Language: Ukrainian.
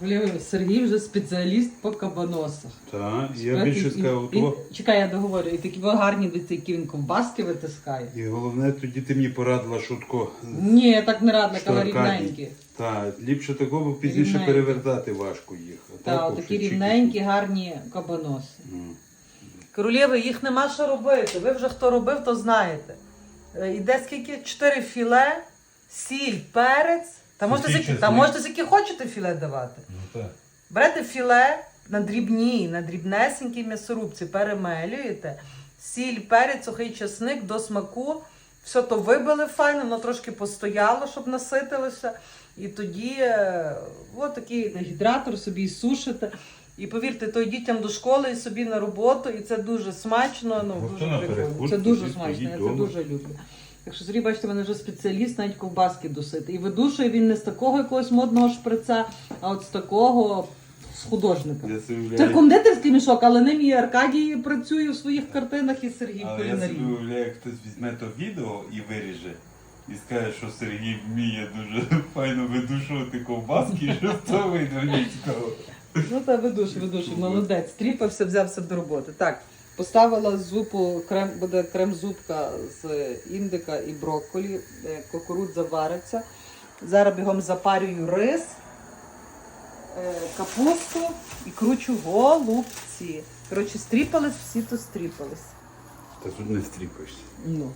Бля, Сергій вже спеціаліст по кабаносах. Так, я більше і- сказав, і- Чекай, я договорю. І такі ви гарні дивіться, які він ковбаски витискає. І головне, тоді ти мені порадила шутко. Ні, я так не радна, що кава рівненькі. Так, ліпше такого, бо пізніше Рівненькі. перевертати важко їх. А Та, так, такі рівненькі, гарні кабаноси. М. Королєви, їх нема що робити. Ви вже хто робив, то знаєте. Е, Іде скільки? Чотири філе, сіль, перець. Та можете, Сухий скільки, та можете заки хочете філе давати. Ну так. Берете філе на дрібній, на дрібнесенькій м'ясорубці, перемелюєте, сіль, перець, сухий чесник до смаку. Все то вибили файно, воно трошки постояло, щоб наситилося. І тоді е, от такий гідратор собі і сушите. І повірте, то дітям до школи і собі на роботу, і це дуже смачно. Ну, Ну, дуже прикольно. Це дуже смачно, я це дома. дуже люблю. Так що, Сергій, бачите, в мене вже спеціаліст навіть ковбаски досити. І видушує він не з такого якогось модного шприца, а от з такого з художника. Я собі Це уявляю- кондитерський мішок, але ним і Аркадій працює в своїх картинах, і Сергій в Але я кулінарії. собі уявляю, як хтось візьме то відео і виріже. І скаже, що Сергій вміє дуже файно видушувати ковбаски, і що з того вийде. Ну та ведучий, ведучий, молодець. Тріпався, взявся до роботи. Так, поставила зупу, крем, буде крем-зупка з індика і брокколі, е, кукурудза вариться. Зараз бігом запарюю рис, е, капусту і кручу голубці. Коротше, стріпались, всі то стріпались. Та тут не стріпаєшся. Ну.